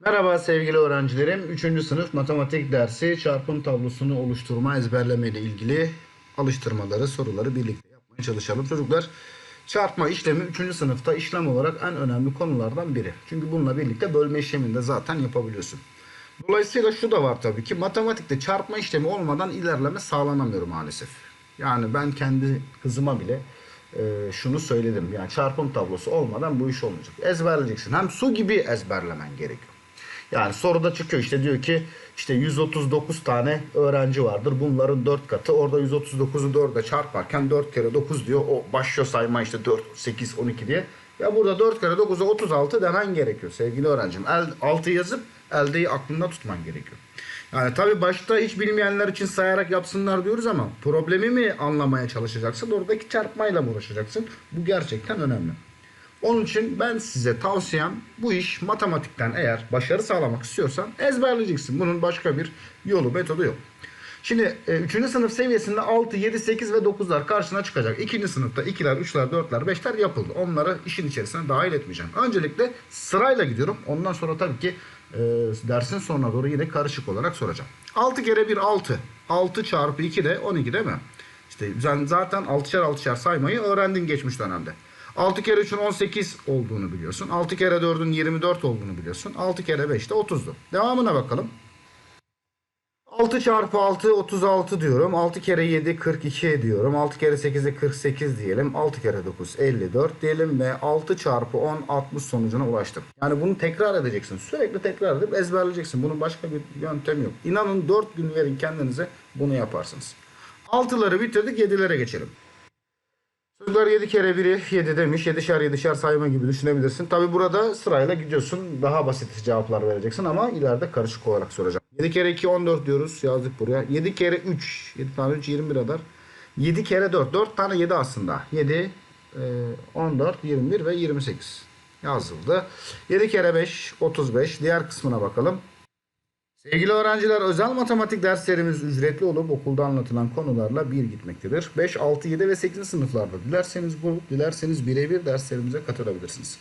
Merhaba sevgili öğrencilerim. 3. sınıf matematik dersi çarpım tablosunu oluşturma ezberleme ile ilgili alıştırmaları, soruları birlikte yapmaya çalışalım. Çocuklar çarpma işlemi 3. sınıfta işlem olarak en önemli konulardan biri. Çünkü bununla birlikte bölme işlemini de zaten yapabiliyorsun. Dolayısıyla şu da var tabii ki matematikte çarpma işlemi olmadan ilerleme sağlanamıyor maalesef. Yani ben kendi kızıma bile e, şunu söyledim. Yani çarpım tablosu olmadan bu iş olmayacak. Ezberleyeceksin. Hem su gibi ezberlemen gerekiyor. Yani soruda çıkıyor işte diyor ki işte 139 tane öğrenci vardır. Bunların 4 katı. Orada 139'u 4'e çarparken 4 kere 9 diyor. O başlıyor sayma işte 4, 8, 12 diye. Ya burada 4 kere 9'a 36 demen gerekiyor sevgili öğrencim. El, 6 yazıp eldeyi aklında tutman gerekiyor. Yani tabii başta hiç bilmeyenler için sayarak yapsınlar diyoruz ama problemi mi anlamaya çalışacaksın? Oradaki çarpmayla mı uğraşacaksın? Bu gerçekten önemli. Onun için ben size tavsiyem bu iş matematikten eğer başarı sağlamak istiyorsan ezberleyeceksin. Bunun başka bir yolu, metodu yok. Şimdi 3. sınıf seviyesinde 6, 7, 8 ve 9'lar karşına çıkacak. 2. sınıfta 2'ler, 3'ler, 4'ler, 5'ler yapıldı. Onları işin içerisine dahil etmeyeceğim. Öncelikle sırayla gidiyorum. Ondan sonra tabii ki e, dersin sonuna doğru yine karışık olarak soracağım. 6 kere 1 6. 6 çarpı 2 de 12 değil mi? İşte zaten 6'şer 6'şer saymayı öğrendin geçmiş dönemde. 6 kere 3'ün 18 olduğunu biliyorsun. 6 kere 4'ün 24 olduğunu biliyorsun. 6 kere 5 de 30'du. Devamına bakalım. 6 çarpı 6 36 diyorum. 6 kere 7 42 diyorum. 6 kere 8 de 48 diyelim. 6 kere 9 54 diyelim ve 6 çarpı 10 60 sonucuna ulaştım. Yani bunu tekrar edeceksin. Sürekli tekrar edip ezberleyeceksin. Bunun başka bir yöntemi yok. İnanın 4 gün verin kendinize bunu yaparsınız. 6'ları bitirdik 7'lere geçelim. Çocuklar 7 kere 1'i 7 demiş. 7'şer 7'şer sayma gibi düşünebilirsin. Tabi burada sırayla gidiyorsun. Daha basit cevaplar vereceksin ama ileride karışık olarak soracağım. 7 kere 2 14 diyoruz. Yazdık buraya. 7 kere 3. 7 tane 3 21 eder. 7 kere 4. 4 tane 7 aslında. 7, e, 14, 21 ve 28 yazıldı. 7 kere 5 35. Diğer kısmına bakalım. Sevgili öğrenciler özel matematik derslerimiz ücretli olup okulda anlatılan konularla bir gitmektedir. 5, 6, 7 ve 8. sınıflarda dilerseniz grup, dilerseniz birebir derslerimize katılabilirsiniz.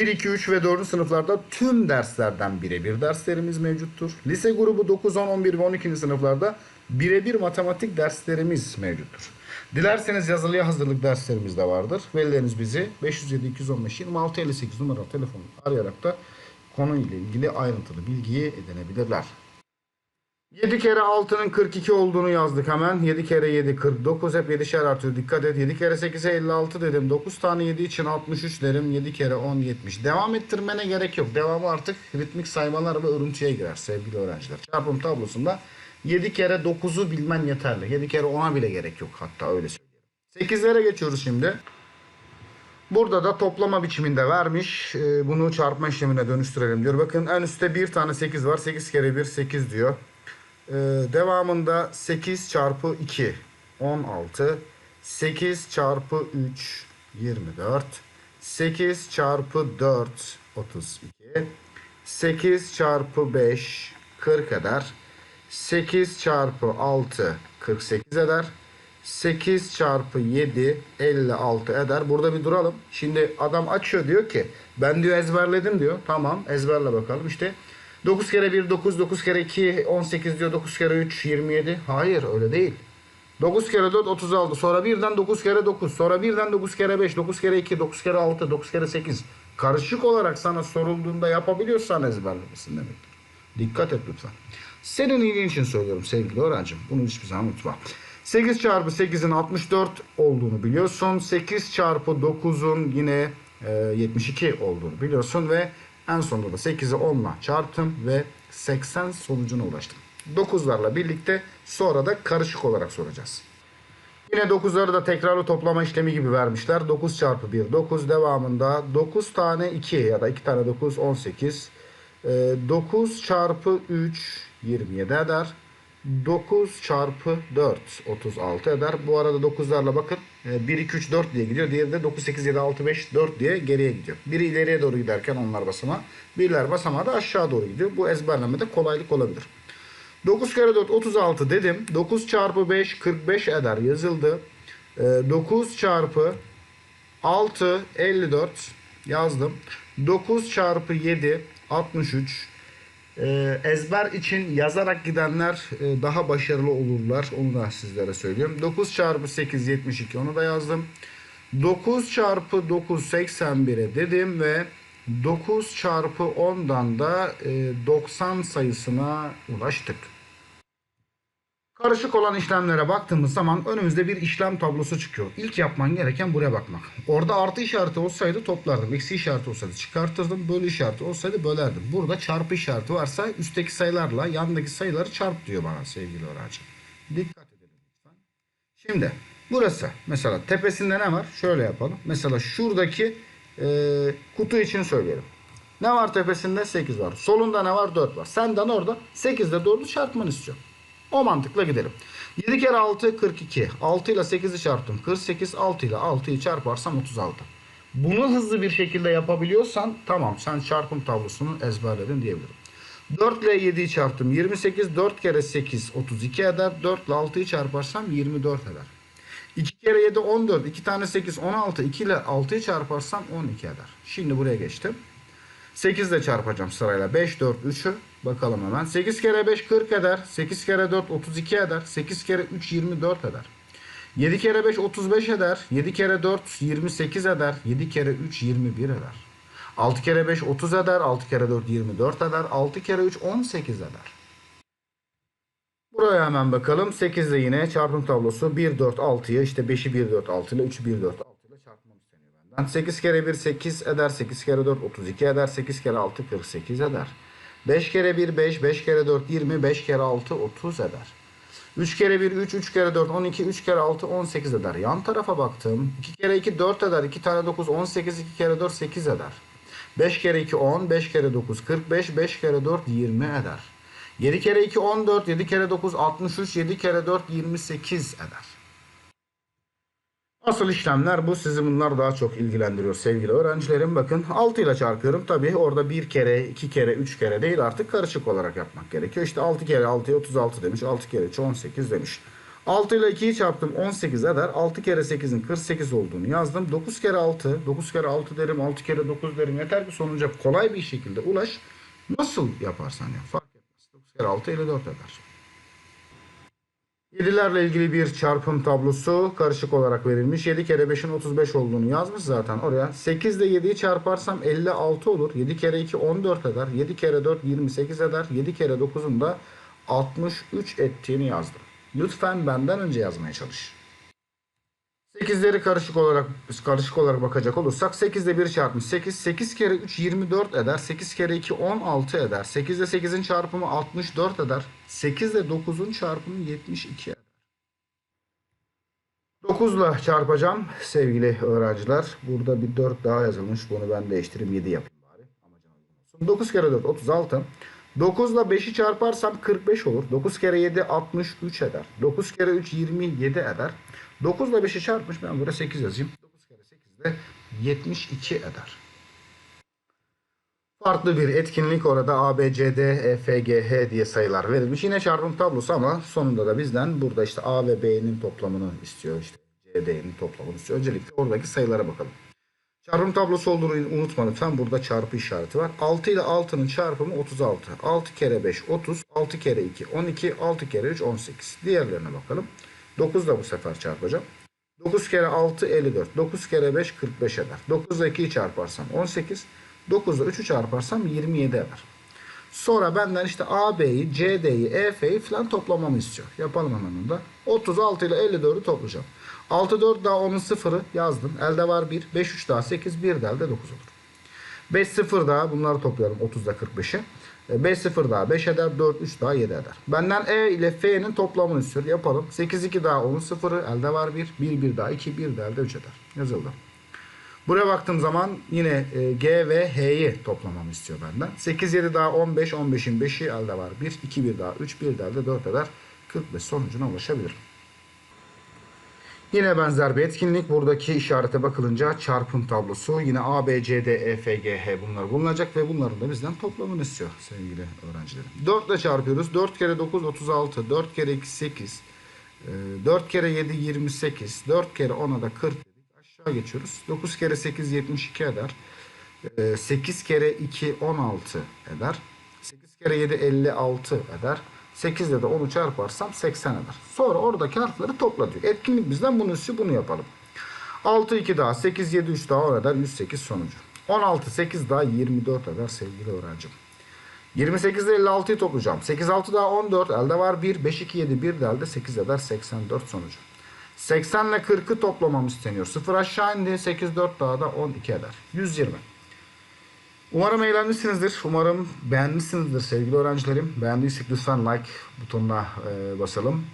1, 2, 3 ve 4. sınıflarda tüm derslerden birebir derslerimiz mevcuttur. Lise grubu 9, 10, 11 ve 12. sınıflarda birebir matematik derslerimiz mevcuttur. Dilerseniz yazılıya hazırlık derslerimiz de vardır. Velileriniz bizi 507 215 26 58 numaralı telefonu arayarak da konu ile ilgili ayrıntılı bilgiyi edinebilirler. 7 kere 6'nın 42 olduğunu yazdık hemen. 7 kere 7 49 hep 7'şer artıyor dikkat et. 7 kere 8'e 56 dedim. 9 tane 7 için 63 derim. 7 kere 10 70. Devam ettirmene gerek yok. Devamı artık ritmik saymalar ve örüntüye girer sevgili öğrenciler. Çarpım tablosunda 7 kere 9'u bilmen yeterli. 7 kere 10'a bile gerek yok hatta öyle söyleyeyim. 8'lere geçiyoruz şimdi. Burada da toplama biçiminde vermiş. Ee, Bunu çarpma işlemine dönüştürelim diyor. Bakın en üstte bir tane 8 var. 8 kere 1 8 diyor. Ee, Devamında 8 çarpı 2 16. 8 çarpı 3 24. 8 çarpı 4 32. 8 çarpı 5 40 eder. 8 çarpı 6 48 eder. 8 çarpı 7 56 eder. Burada bir duralım. Şimdi adam açıyor diyor ki ben diyor ezberledim diyor. Tamam ezberle bakalım. İşte 9 kere 1 9 9 kere 2 18 diyor. 9 kere 3 27. Hayır öyle değil. 9 kere 4 36. Sonra birden 9 kere 9. Sonra birden 9 kere 5. 9 kere 2. 9 kere 6. 9 kere 8. Karışık olarak sana sorulduğunda yapabiliyorsan ezberlemesin demektir. Dikkat et lütfen. Senin iyiliğin için söylüyorum sevgili öğrencim. Bunu hiçbir zaman unutma. 8 çarpı 8'in 64 olduğunu biliyorsun. 8 çarpı 9'un yine e, 72 olduğunu biliyorsun ve en sonunda da 8'i 10'la çarptım ve 80 sonucuna ulaştım. 9'larla birlikte sonra da karışık olarak soracağız. Yine 9'ları da tekrarlı toplama işlemi gibi vermişler. 9 çarpı 1 9 devamında 9 tane 2 ya da 2 tane 9 18. Ee, 9 çarpı 3 27 eder. 9 çarpı 4 36 eder. Bu arada 9'larla bakın e, 1 2 3 4 diye gidiyor. Diğeri de 9 8 7 6 5 4 diye geriye gidiyor. Biri ileriye doğru giderken onlar basama. Birler basamağı da aşağı doğru gidiyor. Bu ezberlemede kolaylık olabilir. 9 kere 4 36 dedim. 9 çarpı 5 45 eder yazıldı. Ee, 9 çarpı 6 54 yazdım. 9 çarpı 7 63. Ee, ezber için yazarak gidenler e, daha başarılı olurlar. Onu da sizlere söylüyorum. 9 çarpı 8 72 onu da yazdım. 9 çarpı 9 81'e dedim ve 9 çarpı 10'dan da e, 90 sayısına ulaştık. Karışık olan işlemlere baktığımız zaman önümüzde bir işlem tablosu çıkıyor. İlk yapman gereken buraya bakmak. Orada artı işareti olsaydı toplardım. Eksi işareti olsaydı çıkartırdım. Bölü işareti olsaydı bölerdim. Burada çarpı işareti varsa üstteki sayılarla yandaki sayıları çarp diyor bana sevgili öğrenci. Dikkat edelim lütfen. Şimdi burası mesela tepesinde ne var? Şöyle yapalım. Mesela şuradaki e, kutu için söyleyelim. Ne var tepesinde? 8 var. Solunda ne var? 4 var. Senden orada 8 ile 4'ü çarpmanı istiyor. O mantıkla gidelim. 7 kere 6 42. 6 ile 8'i çarptım. 48. 6 ile 6'yı çarparsam 36. Bunu hızlı bir şekilde yapabiliyorsan tamam sen çarpım tablosunu ezberledin diyebilirim. 4 ile 7'yi çarptım. 28. 4 kere 8 32 eder. 4 ile 6'yı çarparsam 24 eder. 2 kere 7 14. 2 tane 8 16. 2 ile 6'yı çarparsam 12 eder. Şimdi buraya geçtim. 8 ile çarpacağım sırayla. 5, 4, 3'ü. Bakalım hemen. 8 kere 5 40 eder. 8 kere 4 32 eder. 8 kere 3 24 eder. 7 kere 5 35 eder. 7 kere 4 28 eder. 7 kere 3 21 eder. 6 kere 5 30 eder. 6 kere 4 24 eder. 6 kere 3 18 eder. Buraya hemen bakalım. 8 ile yine çarpım tablosu 1, 4, 6'yı işte 5'i 1, 4, 6 ile 3'ü 1, 4, 6 ile çarpmam benden. 8 kere 1 8 eder. 8 kere 4 32 eder. 8 kere 6 48 eder. 5 kere 1 5, 5 kere 4 20, 5 kere 6 30 eder. 3 kere 1 3, 3 kere 4 12, 3 kere 6 18 eder. Yan tarafa baktım. 2 kere 2 4 eder. 2 tane 9 18, 2 kere 4 8 eder. 5 kere 2 10, 5 kere 9 45, 5 kere 4 20 eder. 7 kere 2 14, 7 kere 9 63, 7 kere 4 28 eder. Asıl işlemler bu. Sizi bunlar daha çok ilgilendiriyor sevgili öğrencilerim. Bakın 6 ile çarpıyorum. Tabii orada 1 kere, 2 kere, 3 kere değil artık karışık olarak yapmak gerekiyor. İşte 6 kere 6'ya 36 demiş. 6 kere 3 18 demiş. 6 ile 2'yi çarptım 18 eder. 6 kere 8'in 48 olduğunu yazdım. 9 kere 6, 9 kere 6 derim, 6 kere 9 derim. Yeter ki sonuca kolay bir şekilde ulaş. Nasıl yaparsan yap fark etmez. 9 kere 6 54 eder. 7'lerle ilgili bir çarpım tablosu karışık olarak verilmiş. 7 kere 5'in 35 olduğunu yazmış zaten oraya. 8 ile 7'yi çarparsam 56 olur. 7 kere 2 14 eder. 7 kere 4 28 eder. 7 kere 9'un da 63 ettiğini yazdım. Lütfen benden önce yazmaya çalış. 8'leri karışık olarak karışık olarak bakacak olursak 8 ile 1 çarpmış 8. 8 kere 3 24 eder. 8 kere 2 16 eder. 8 ile 8'in çarpımı 64 eder. 8 ile 9'un çarpımı 72 eder. 9 ile çarpacağım sevgili öğrenciler. Burada bir 4 daha yazılmış. Bunu ben değiştireyim 7 yapayım bari. Amacına uygun olsun. 9 kere 4 36. 9 ile 5'i çarparsam 45 olur. 9 kere 7 63 eder. 9 kere 3 27 eder. 9 ile 5'i çarpmış. Ben buraya 8 yazayım. 9 kere 8 de 72 eder. Farklı bir etkinlik orada A, B, C, D, E, F, G, H diye sayılar verilmiş. Yine çarpım tablosu ama sonunda da bizden burada işte A ve B'nin toplamını istiyor. işte C, D'nin toplamını istiyor. Öncelikle oradaki sayılara bakalım. Çarpım tablosu olduğunu unutma lütfen. Burada çarpı işareti var. 6 ile 6'nın çarpımı 36. 6 kere 5 30. 6 kere 2 12. 6 kere 3 18. Diğerlerine bakalım. 9 da bu sefer çarpacağım. 9 kere 6 54. 9 kere 5 45 eder. 9 ile 2'yi çarparsam 18. 9 ile 3'ü çarparsam 27 eder. Sonra benden işte AB'yi, CD'yi, EF'yi falan toplamamı istiyor. Yapalım hemen onu da. 36 ile 54'ü toplayacağım. 6 4 daha 10'un sıfırı yazdım. Elde var 1. 5 3 daha 8. 1 de elde 9 olur. 5 0 daha bunları toplayalım 30'da 45'i. 5 0 daha 5 eder. 4 3 daha 7 eder. Benden E ile F'nin toplamını istiyor. Yapalım. 8 2 daha 10'un sıfırı. Elde var 1. 1 1 daha 2. 1 de elde 3 eder. Yazıldı. Buraya baktığım zaman yine e, G ve H'yi toplamamı istiyor benden. 8 7 daha 15. 15'in 5'i elde var 1. 2 1 daha 3. 1 de elde 4 eder. 45 sonucuna ulaşabilirim. Yine benzer bir etkinlik. Buradaki işarete bakılınca çarpım tablosu. Yine A, B, C, D, E, F, G, H bunlar bulunacak ve bunların da bizden toplamını istiyor sevgili öğrencilerim. 4 ile çarpıyoruz. 4 kere 9 36. 4 kere 2 8. 4 kere 7 28. 4 kere 10'a da 40 dedik. Aşağı geçiyoruz. 9 kere 8 72 eder. 8 kere 2 16 eder. 8 kere 7 56 eder. 8 ile de 10'u çarparsam 80 eder. Sonra oradaki harfleri topla diyor. Etkinlik bizden bunun üstü bunu yapalım. 6 2 daha 8 7 3 daha 10 eder 108 sonucu. 16 8 daha 24 eder sevgili öğrencim. 28 ile 56'yı toplayacağım. 8 6 daha 14 elde var 1 5 2 7 1 de elde 8 eder 84 sonucu. 80 ile 40'ı toplamam isteniyor. 0 aşağı indi 8 4 daha da 12 eder. 120. Umarım eğlenmişsinizdir. Umarım beğenmişsinizdir sevgili öğrencilerim. Beğendiysek lütfen like butonuna e, basalım.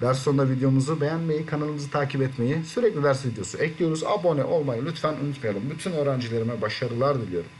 Ders sonunda videomuzu beğenmeyi, kanalımızı takip etmeyi, sürekli ders videosu ekliyoruz. Abone olmayı lütfen unutmayalım. Bütün öğrencilerime başarılar diliyorum.